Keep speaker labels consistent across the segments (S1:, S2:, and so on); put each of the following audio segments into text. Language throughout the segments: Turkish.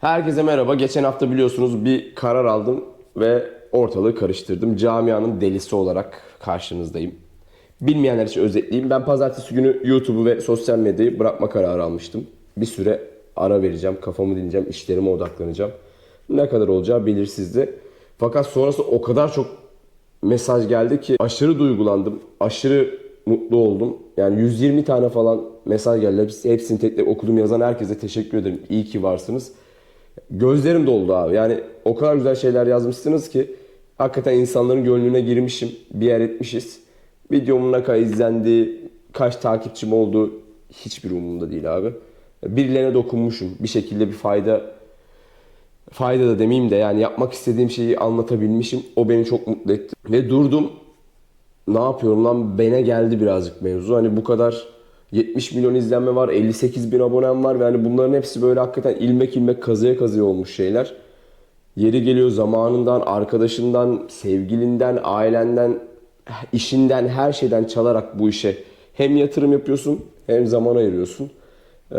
S1: Herkese merhaba. Geçen hafta biliyorsunuz bir karar aldım ve ortalığı karıştırdım. Camianın delisi olarak karşınızdayım. Bilmeyenler için özetleyeyim. Ben pazartesi günü YouTube'u ve sosyal medyayı bırakma kararı almıştım. Bir süre ara vereceğim, kafamı dinleyeceğim, işlerime odaklanacağım. Ne kadar olacağı belirsizdi. Fakat sonrası o kadar çok mesaj geldi ki aşırı duygulandım. Aşırı mutlu oldum. Yani 120 tane falan mesaj geldi. Hepsi- Hepsini tek tek okudum yazan herkese teşekkür ederim. İyi ki varsınız. Gözlerim doldu abi. Yani o kadar güzel şeyler yazmışsınız ki hakikaten insanların gönlüne girmişim. Bir yer etmişiz. Videomun ne kadar izlendi, kaç takipçim oldu hiçbir umurumda değil abi. Birilerine dokunmuşum. Bir şekilde bir fayda fayda da demeyeyim de yani yapmak istediğim şeyi anlatabilmişim. O beni çok mutlu etti. Ve durdum. Ne yapıyorum lan? Bene geldi birazcık mevzu. Hani bu kadar 70 milyon izlenme var, 58 bin abonem var ve hani bunların hepsi böyle hakikaten ilmek ilmek kazıya kazıya olmuş şeyler. Yeri geliyor zamanından, arkadaşından, sevgilinden, ailenden, işinden, her şeyden çalarak bu işe hem yatırım yapıyorsun hem zaman ayırıyorsun. Ee,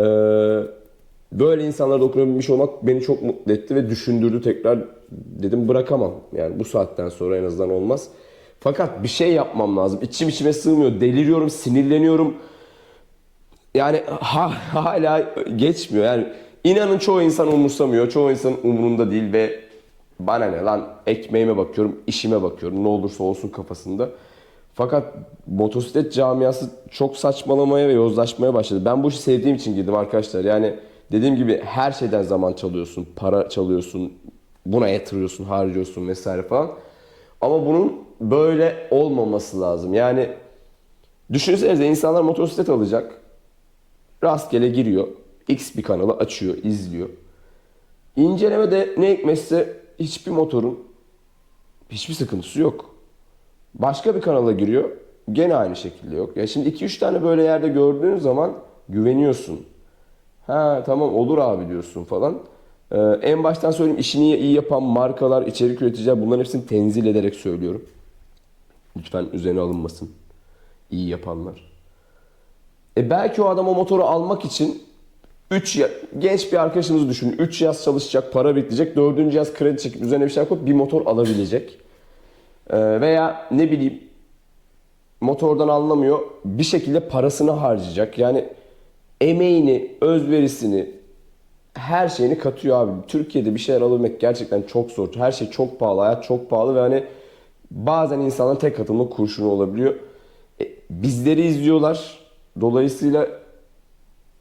S1: böyle insanlara dokunabilmiş olmak beni çok mutlu etti ve düşündürdü tekrar. Dedim bırakamam. Yani bu saatten sonra en azından olmaz. Fakat bir şey yapmam lazım. İçim içime sığmıyor. Deliriyorum, sinirleniyorum. Yani ha- hala geçmiyor. Yani inanın çoğu insan umursamıyor. Çoğu insan umurunda değil ve bana ne lan ekmeğime bakıyorum, işime bakıyorum. Ne olursa olsun kafasında. Fakat motosiklet camiası çok saçmalamaya ve yozlaşmaya başladı. Ben bu işi sevdiğim için girdim arkadaşlar. Yani dediğim gibi her şeyden zaman çalıyorsun, para çalıyorsun, buna yatırıyorsun, harcıyorsun vesaire falan. Ama bunun böyle olmaması lazım. Yani düşünsenize insanlar motosiklet alacak rastgele giriyor. X bir kanalı açıyor, izliyor. İncelemede ne hikmetse hiçbir motorun hiçbir sıkıntısı yok. Başka bir kanala giriyor. Gene aynı şekilde yok. Ya şimdi 2-3 tane böyle yerde gördüğün zaman güveniyorsun. Ha tamam olur abi diyorsun falan. Ee, en baştan söyleyeyim işini iyi yapan markalar, içerik üreticiler bunların hepsini tenzil ederek söylüyorum. Lütfen üzerine alınmasın. İyi yapanlar. E belki o adam o motoru almak için 3 ya, genç bir arkadaşımızı düşünün. 3 yaz çalışacak, para biriktirecek. 4. yaz kredi çekip üzerine bir şey koyup bir motor alabilecek. E, veya ne bileyim motordan anlamıyor. Bir şekilde parasını harcayacak. Yani emeğini, özverisini, her şeyini katıyor abi. Türkiye'de bir şeyler alabilmek gerçekten çok zor. Her şey çok pahalı, hayat çok pahalı ve hani bazen insanların tek atımlık kurşunu olabiliyor. E, bizleri izliyorlar. Dolayısıyla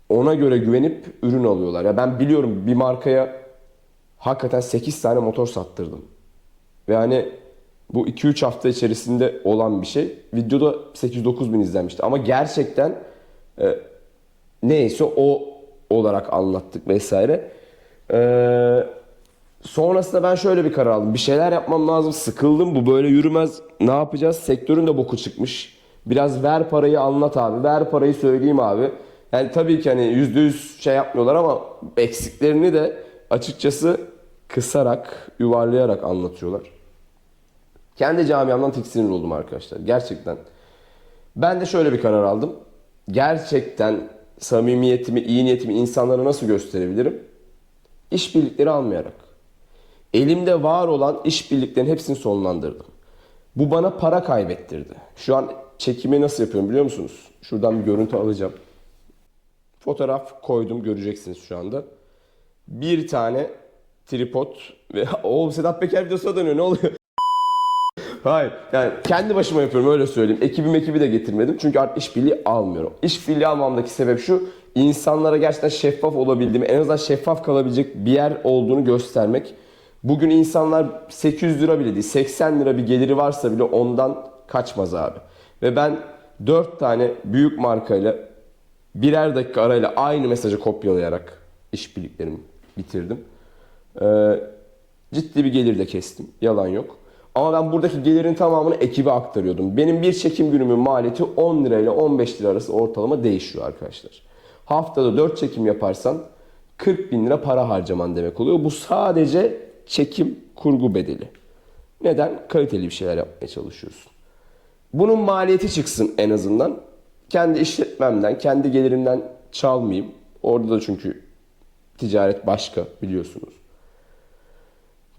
S1: ona göre güvenip ürün alıyorlar. Ya ben biliyorum bir markaya hakikaten 8 tane motor sattırdım. Ve hani bu 2-3 hafta içerisinde olan bir şey. Videoda 8-9 bin izlenmişti. Ama gerçekten e, neyse o olarak anlattık vesaire. Ee, sonrasında ben şöyle bir karar aldım. Bir şeyler yapmam lazım. Sıkıldım. Bu böyle yürümez. Ne yapacağız? Sektörün de boku çıkmış. Biraz ver parayı anlat abi. Ver parayı söyleyeyim abi. Yani tabii ki hani %100 şey yapmıyorlar ama eksiklerini de açıkçası kısarak, yuvarlayarak anlatıyorlar. Kendi camiamdan tiksinir oldum arkadaşlar. Gerçekten. Ben de şöyle bir karar aldım. Gerçekten samimiyetimi, iyi niyetimi insanlara nasıl gösterebilirim? İşbirlikleri almayarak. Elimde var olan işbirliklerin hepsini sonlandırdım. Bu bana para kaybettirdi. Şu an çekimi nasıl yapıyorum biliyor musunuz? Şuradan bir görüntü alacağım. Fotoğraf koydum göreceksiniz şu anda. Bir tane tripod ve o Sedat Peker videosuna dönüyor ne oluyor? Hayır. Yani kendi başıma yapıyorum öyle söyleyeyim. Ekibim ekibi de getirmedim. Çünkü artık işbirliği almıyorum. İşbirliği almamdaki sebep şu. insanlara gerçekten şeffaf olabildiğimi, en azından şeffaf kalabilecek bir yer olduğunu göstermek. Bugün insanlar 800 lira bile değil, 80 lira bir geliri varsa bile ondan kaçmaz abi. Ve ben 4 tane büyük markayla birer dakika arayla aynı mesajı kopyalayarak işbirliklerimi bitirdim. Ee, ciddi bir gelir de kestim. Yalan yok. Ama ben buradaki gelirin tamamını ekibe aktarıyordum. Benim bir çekim günümün maliyeti 10 lirayla 15 lira arası ortalama değişiyor arkadaşlar. Haftada 4 çekim yaparsan 40 bin lira para harcaman demek oluyor. Bu sadece çekim kurgu bedeli. Neden? Kaliteli bir şeyler yapmaya çalışıyorsun. Bunun maliyeti çıksın en azından. Kendi işletmemden, kendi gelirimden çalmayayım. Orada da çünkü Ticaret başka biliyorsunuz.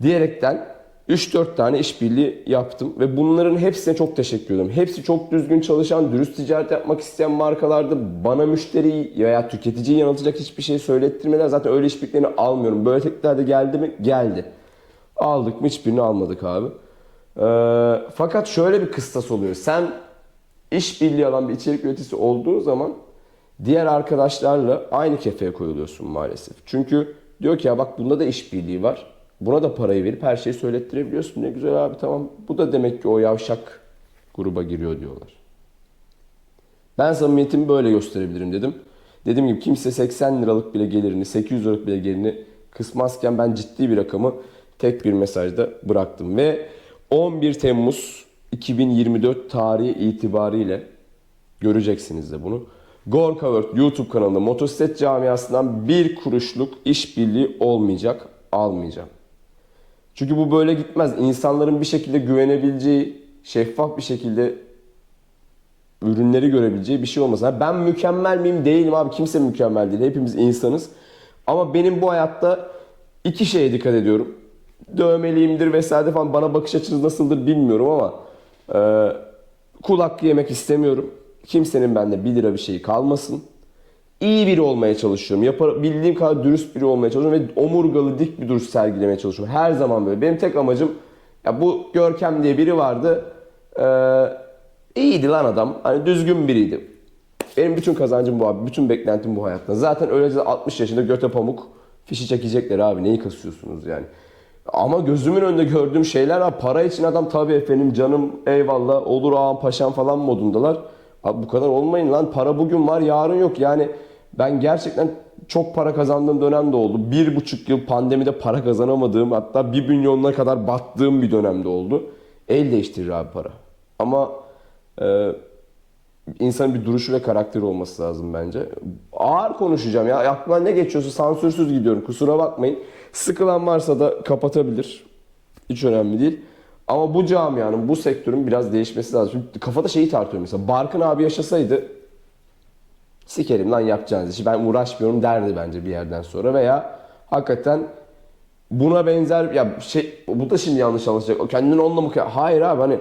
S1: Diyerekten 3-4 tane işbirliği yaptım ve bunların hepsine çok teşekkür ediyorum. Hepsi çok düzgün çalışan, dürüst ticaret yapmak isteyen markalardı. Bana müşteriyi veya tüketiciyi yanıltacak hiçbir şey söylettirmeden zaten öyle işbirliklerini almıyorum. Böyle teklifler de geldi mi? Geldi. Aldık mı? Hiçbirini almadık abi. Ee, fakat şöyle bir kıstas oluyor. Sen işbirliği alan bir içerik üreticisi olduğun zaman diğer arkadaşlarla aynı kefeye koyuluyorsun maalesef. Çünkü diyor ki ya bak bunda da işbirliği var. Buna da parayı verip her şeyi söylettirebiliyorsun. Ne güzel abi tamam. Bu da demek ki o yavşak gruba giriyor diyorlar. Ben samimiyetimi böyle gösterebilirim dedim. Dediğim gibi kimse 80 liralık bile gelirini, 800 liralık bile gelirini kısmazken ben ciddi bir rakamı tek bir mesajda bıraktım. Ve 11 Temmuz 2024 tarihi itibariyle göreceksiniz de bunu. Gorka World YouTube kanalında motosiklet camiasından bir kuruşluk işbirliği olmayacak, almayacağım. Çünkü bu böyle gitmez. İnsanların bir şekilde güvenebileceği, şeffaf bir şekilde ürünleri görebileceği bir şey olmaz. Ha, ben mükemmel miyim? Değilim abi. Kimse mükemmel değil. Hepimiz insanız. Ama benim bu hayatta iki şeye dikkat ediyorum. Dövmeliyimdir vesaire falan. Bana bakış açınız nasıldır bilmiyorum ama e, kul hakkı yemek istemiyorum. Kimsenin bende 1 lira bir şeyi kalmasın. İyi biri olmaya çalışıyorum. Yapabildiğim kadar dürüst biri olmaya çalışıyorum ve omurgalı dik bir duruş sergilemeye çalışıyorum. Her zaman böyle. Benim tek amacım ya bu Görkem diye biri vardı. Ee, iyiydi lan adam. Hani düzgün biriydi. Benim bütün kazancım bu abi. Bütün beklentim bu hayatta. Zaten öylece 60 yaşında göte pamuk fişi çekecekler abi. Neyi kasıyorsunuz yani? Ama gözümün önünde gördüğüm şeyler var. Para için adam tabii efendim canım eyvallah olur ağam paşam falan modundalar. Abi bu kadar olmayın lan. Para bugün var yarın yok. Yani ben gerçekten çok para kazandığım dönem de oldu. Bir buçuk yıl pandemide para kazanamadığım hatta bir milyonuna kadar battığım bir dönemde oldu. El değiştirir abi para. Ama e, insanın bir duruşu ve karakteri olması lazım bence. Ağır konuşacağım ya. Aklıma ne geçiyorsa sansürsüz gidiyorum. Kusura bakmayın. Sıkılan varsa da kapatabilir. Hiç önemli değil. Ama bu camianın, bu sektörün biraz değişmesi lazım. Çünkü kafada şeyi tartıyorum mesela. Barkın abi yaşasaydı sikerim lan yapacağınız işi ben uğraşmıyorum derdi bence bir yerden sonra veya hakikaten buna benzer ya şey bu da şimdi yanlış anlaşılacak. Kendini onunla mı Hayır abi hani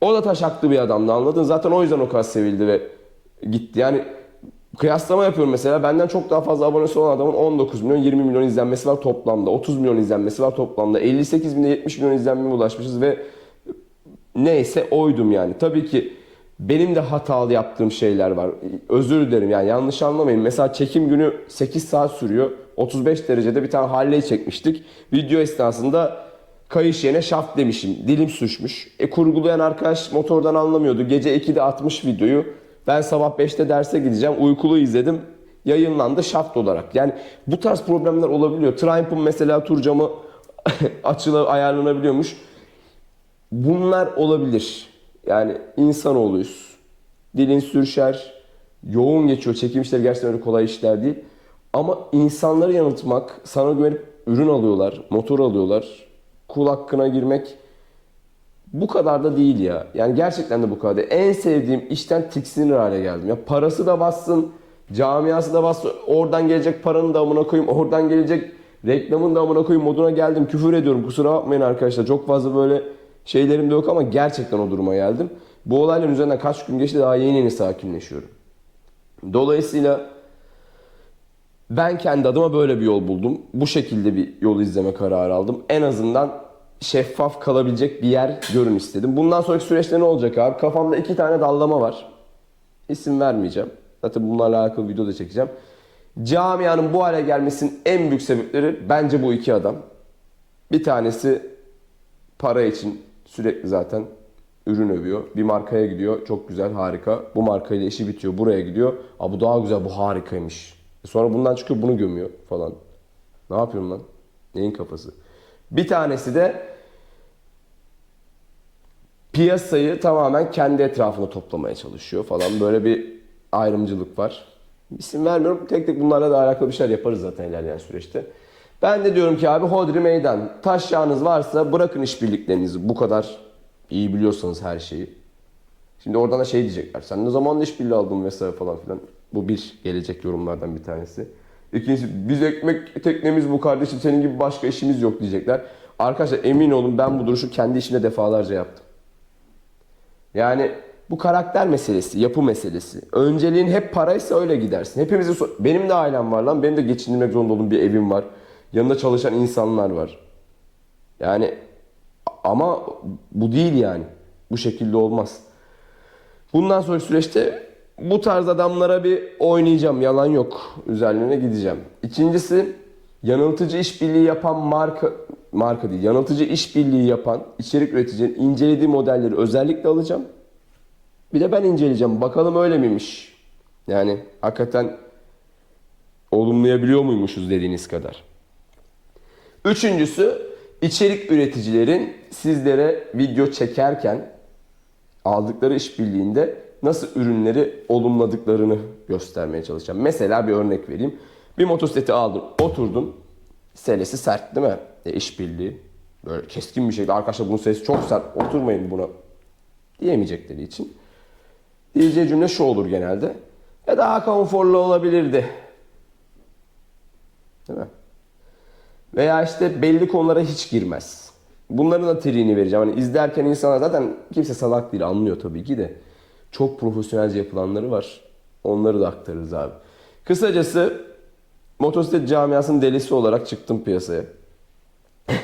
S1: o da taşaklı bir adamdı anladın. Zaten o yüzden o kadar sevildi ve gitti. Yani kıyaslama yapıyorum mesela. Benden çok daha fazla abonesi olan adamın 19 milyon 20 milyon izlenmesi var toplamda. 30 milyon izlenmesi var toplamda. 58 bin 70 milyon izlenmeye ulaşmışız ve neyse oydum yani. Tabii ki benim de hatalı yaptığım şeyler var. Özür dilerim yani yanlış anlamayın. Mesela çekim günü 8 saat sürüyor. 35 derecede bir tane Harley çekmiştik. Video esnasında kayış yerine şaft demişim. Dilim sürçmüş. E kurgulayan arkadaş motordan anlamıyordu. Gece 2'de atmış videoyu. Ben sabah 5'te derse gideceğim. Uykulu izledim. Yayınlandı şaft olarak. Yani bu tarz problemler olabiliyor. Triumph'un mesela tur camı açılı ayarlanabiliyormuş. Bunlar olabilir. Yani insanoğluyuz. Dilin sürüşer, yoğun geçiyor. Çekim işleri gerçekten öyle kolay işler değil. Ama insanları yanıltmak, sana güvenip ürün alıyorlar, motor alıyorlar. Kul hakkına girmek bu kadar da değil ya. Yani gerçekten de bu kadar değil. En sevdiğim işten tiksinir hale geldim. Ya parası da bassın, camiası da bassın. Oradan gelecek paranın da amına koyayım, oradan gelecek reklamın da amına koyayım moduna geldim. Küfür ediyorum. Kusura bakmayın arkadaşlar. Çok fazla böyle şeylerim de yok ama gerçekten o duruma geldim. Bu olayların üzerinden kaç gün geçti daha yeni yeni sakinleşiyorum. Dolayısıyla ben kendi adıma böyle bir yol buldum. Bu şekilde bir yol izleme kararı aldım. En azından şeffaf kalabilecek bir yer görün istedim. Bundan sonraki süreçte ne olacak abi? Kafamda iki tane dallama var. İsim vermeyeceğim. Zaten bunlarla alakalı video da çekeceğim. Camianın bu hale gelmesinin en büyük sebepleri bence bu iki adam. Bir tanesi para için sürekli zaten ürün övüyor. Bir markaya gidiyor. Çok güzel, harika. Bu markayla işi bitiyor. Buraya gidiyor. Aa bu daha güzel, bu harikaymış. E Sonra bundan çıkıyor bunu gömüyor falan. Ne yapıyorum lan? Neyin kafası? Bir tanesi de piyasayı tamamen kendi etrafına toplamaya çalışıyor falan. Böyle bir ayrımcılık var. İsim vermiyorum. Tek tek bunlarla da alakalı bir şeyler yaparız zaten ilerleyen süreçte. Ben de diyorum ki abi hodri meydan. Taş yağınız varsa bırakın işbirliklerinizi. Bu kadar iyi biliyorsanız her şeyi. Şimdi oradan da şey diyecekler. Sen ne zaman işbirliği aldın vesaire falan filan. Bu bir gelecek yorumlardan bir tanesi. İkincisi biz ekmek teknemiz bu kardeşim senin gibi başka işimiz yok diyecekler. Arkadaşlar emin olun ben bu duruşu kendi işimde defalarca yaptım. Yani bu karakter meselesi, yapı meselesi. Önceliğin hep paraysa öyle gidersin. Hepimizin so- benim de ailem var lan. Benim de geçindirmek zorunda olduğum bir evim var. Yanında çalışan insanlar var. Yani ama bu değil yani. Bu şekilde olmaz. Bundan sonraki süreçte bu tarz adamlara bir oynayacağım. Yalan yok. Üzerlerine gideceğim. İkincisi yanıltıcı işbirliği yapan marka marka değil. Yanıltıcı işbirliği yapan içerik üreticinin incelediği modelleri özellikle alacağım. Bir de ben inceleyeceğim. Bakalım öyle miymiş? Yani hakikaten olumlayabiliyor muymuşuz dediğiniz kadar. Üçüncüsü içerik üreticilerin sizlere video çekerken aldıkları işbirliğinde nasıl ürünleri olumladıklarını göstermeye çalışacağım. Mesela bir örnek vereyim. Bir motosikleti aldın, oturdun. Selesi sert değil mi? E, işbirliği. Böyle keskin bir şekilde arkadaşlar bunun sesi çok sert oturmayın buna diyemeyecekleri için. Diyeceği cümle şu olur genelde. E daha konforlu olabilirdi. Değil mi? Veya işte belli konulara hiç girmez. Bunların da triğini vereceğim. Hani izlerken insanlar zaten kimse salak değil anlıyor tabii ki de. Çok profesyonelce yapılanları var. Onları da aktarırız abi. Kısacası motosiklet camiasının delisi olarak çıktım piyasaya.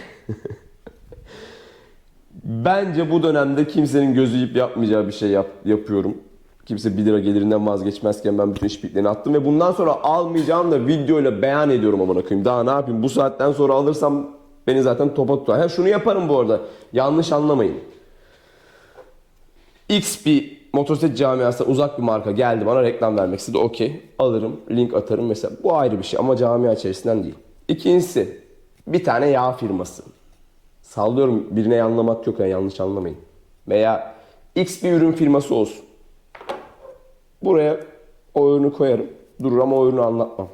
S1: Bence bu dönemde kimsenin gözü yiyip yapmayacağı bir şey yap- yapıyorum. Kimse 1 lira gelirinden vazgeçmezken ben bütün işbirliklerini attım ve bundan sonra almayacağım da videoyla beyan ediyorum amına koyayım. Daha ne yapayım? Bu saatten sonra alırsam beni zaten topa tutar. Ha şunu yaparım bu arada. Yanlış anlamayın. X bir motosiklet camiasına uzak bir marka geldi bana reklam vermek istedi. Okey. Alırım. Link atarım mesela. Bu ayrı bir şey ama camia içerisinden değil. İkincisi bir tane yağ firması. Sallıyorum birine yanlamak yok yani yanlış anlamayın. Veya X bir ürün firması olsun. Buraya o ürünü koyarım. Durur ama o ürünü anlatmam.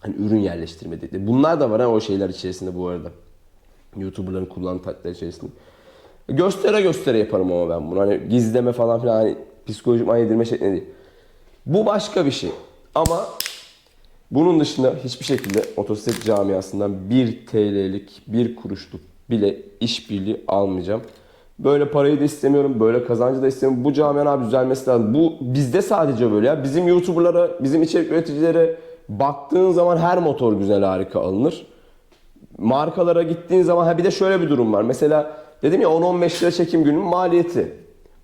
S1: Hani ürün yerleştirme dedi. Bunlar da var ha o şeyler içerisinde bu arada. YouTuber'ların kullandığı taktikler içerisinde. Göstere göstere yaparım ama ben bunu. Hani gizleme falan filan hani psikolojik yedirme şeklinde değil. Bu başka bir şey. Ama bunun dışında hiçbir şekilde motosiklet camiasından 1 TL'lik, 1 kuruşluk bile işbirliği almayacağım. Böyle parayı da istemiyorum, böyle kazancı da istemiyorum. Bu camianın abi düzelmesi lazım. Bu bizde sadece böyle ya. Bizim YouTuber'lara, bizim içerik üreticilere baktığın zaman her motor güzel harika alınır. Markalara gittiğin zaman ha bir de şöyle bir durum var. Mesela dedim ya 10-15 lira çekim gününün maliyeti.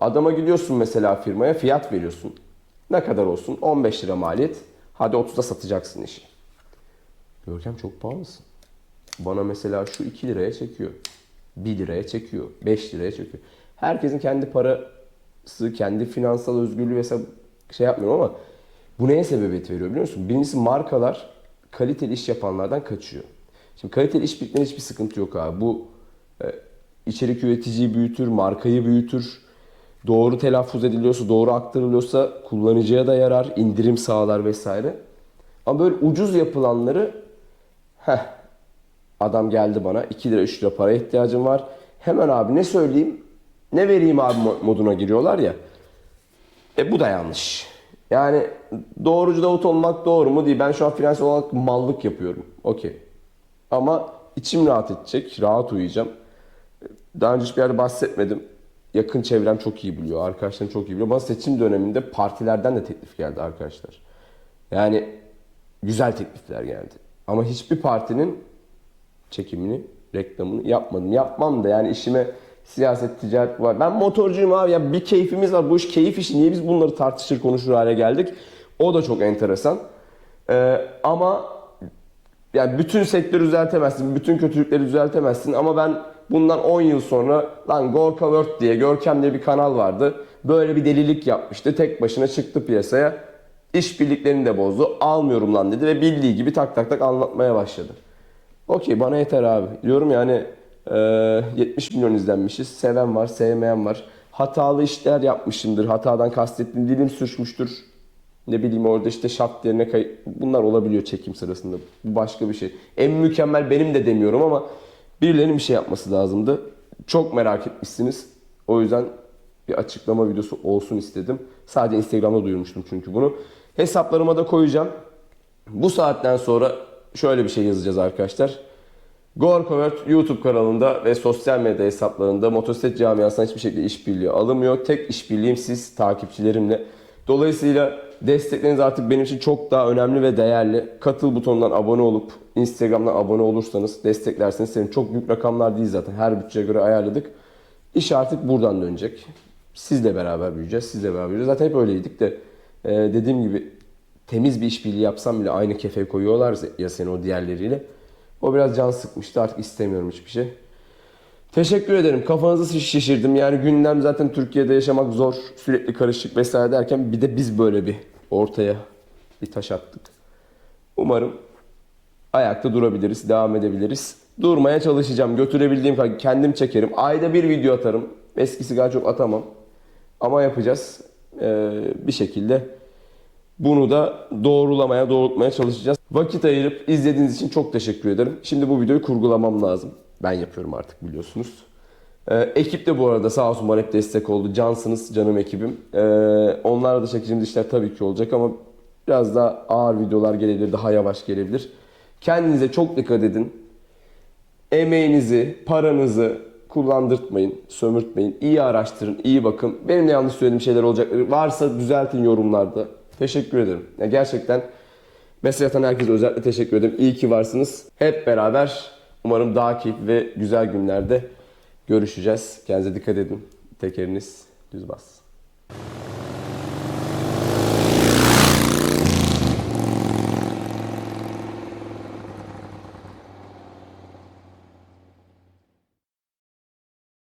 S1: Adama gidiyorsun mesela firmaya fiyat veriyorsun. Ne kadar olsun? 15 lira maliyet. Hadi 30'a satacaksın işi. Görkem çok pahalısın. Bana mesela şu 2 liraya çekiyor. 1 liraya çekiyor. 5 liraya çekiyor. Herkesin kendi parası, kendi finansal özgürlüğü vesaire şey yapmıyorum ama bu neye sebebiyet veriyor biliyor musun? Birincisi markalar kaliteli iş yapanlardan kaçıyor. Şimdi kaliteli iş bitmeden hiçbir sıkıntı yok abi. Bu e, içerik üreticiyi büyütür, markayı büyütür. Doğru telaffuz ediliyorsa, doğru aktarılıyorsa kullanıcıya da yarar, indirim sağlar vesaire. Ama böyle ucuz yapılanları heh, adam geldi bana 2 lira 3 lira para ihtiyacım var. Hemen abi ne söyleyeyim, ne vereyim abi mo- moduna giriyorlar ya. E bu da yanlış. Yani doğrucu Davut olmak doğru mu değil. Ben şu an finansal olarak mallık yapıyorum. Okey. Ama içim rahat edecek, rahat uyuyacağım. Daha önce hiçbir yerde bahsetmedim. Yakın çevrem çok iyi biliyor, arkadaşlarım çok iyi biliyor. Bana seçim döneminde partilerden de teklif geldi arkadaşlar. Yani güzel teklifler geldi. Ama hiçbir partinin çekimini, reklamını yapmadım. Yapmam da yani işime siyaset, ticaret var. Ben motorcuyum abi ya bir keyfimiz var. Bu iş keyif işi. Niye biz bunları tartışır konuşur hale geldik? O da çok enteresan. Ee, ama yani bütün sektörü düzeltemezsin, bütün kötülükleri düzeltemezsin ama ben bundan 10 yıl sonra lan Gorka World diye, Görkem diye bir kanal vardı. Böyle bir delilik yapmıştı. Tek başına çıktı piyasaya. İşbirliklerini de bozdu. Almıyorum lan dedi ve bildiği gibi tak tak tak anlatmaya başladı. Okey bana yeter abi. Diyorum yani e, 70 milyon izlenmişiz. Seven var, sevmeyen var. Hatalı işler yapmışımdır. Hatadan kastettiğim dilim sürçmüştür. Ne bileyim orada işte şap yerine kay... Bunlar olabiliyor çekim sırasında. Bu başka bir şey. En mükemmel benim de demiyorum ama birilerinin bir şey yapması lazımdı. Çok merak etmişsiniz. O yüzden bir açıklama videosu olsun istedim. Sadece Instagram'da duyurmuştum çünkü bunu. Hesaplarıma da koyacağım. Bu saatten sonra şöyle bir şey yazacağız arkadaşlar. Gorkovert YouTube kanalında ve sosyal medya hesaplarında motosiklet camiasından hiçbir şekilde işbirliği alınmıyor. Tek işbirliğim siz takipçilerimle. Dolayısıyla destekleriniz artık benim için çok daha önemli ve değerli. Katıl butonundan abone olup Instagram'dan abone olursanız desteklerseniz senin çok büyük rakamlar değil zaten. Her bütçeye göre ayarladık. İş artık buradan dönecek. Sizle beraber büyüyeceğiz. Sizle beraber büyüyeceğiz. Zaten hep öyleydik de e, dediğim gibi temiz bir işbirliği yapsam bile aynı kefeye koyuyorlar ya seni o diğerleriyle. O biraz can sıkmıştı. Artık istemiyorum hiçbir şey. Teşekkür ederim. Kafanızı şişirdim. Yani gündem zaten Türkiye'de yaşamak zor. Sürekli karışık vesaire derken bir de biz böyle bir ortaya bir taş attık. Umarım ayakta durabiliriz, devam edebiliriz. Durmaya çalışacağım. Götürebildiğim kadar kendim çekerim. Ayda bir video atarım. Eskisi kadar çok atamam. Ama yapacağız. Ee, bir şekilde bunu da doğrulamaya, doğrultmaya çalışacağız. Vakit ayırıp izlediğiniz için çok teşekkür ederim. Şimdi bu videoyu kurgulamam lazım. Ben yapıyorum artık biliyorsunuz. Ee, ekip de bu arada sağ olsun bana hep destek oldu. Cansınız canım ekibim. Ee, onlarla da çekeceğimiz işler tabii ki olacak ama biraz daha ağır videolar gelebilir, daha yavaş gelebilir. Kendinize çok dikkat edin. Emeğinizi, paranızı kullandırtmayın, sömürtmeyin. İyi araştırın, iyi bakın. Benim de yanlış söylediğim şeyler olacak. Varsa düzeltin yorumlarda. Teşekkür ederim. Ya gerçekten mesaj atan herkese özellikle teşekkür ederim. İyi ki varsınız. Hep beraber umarım daha keyifli ve güzel günlerde görüşeceğiz. Kendinize dikkat edin. Tekeriniz düz bas.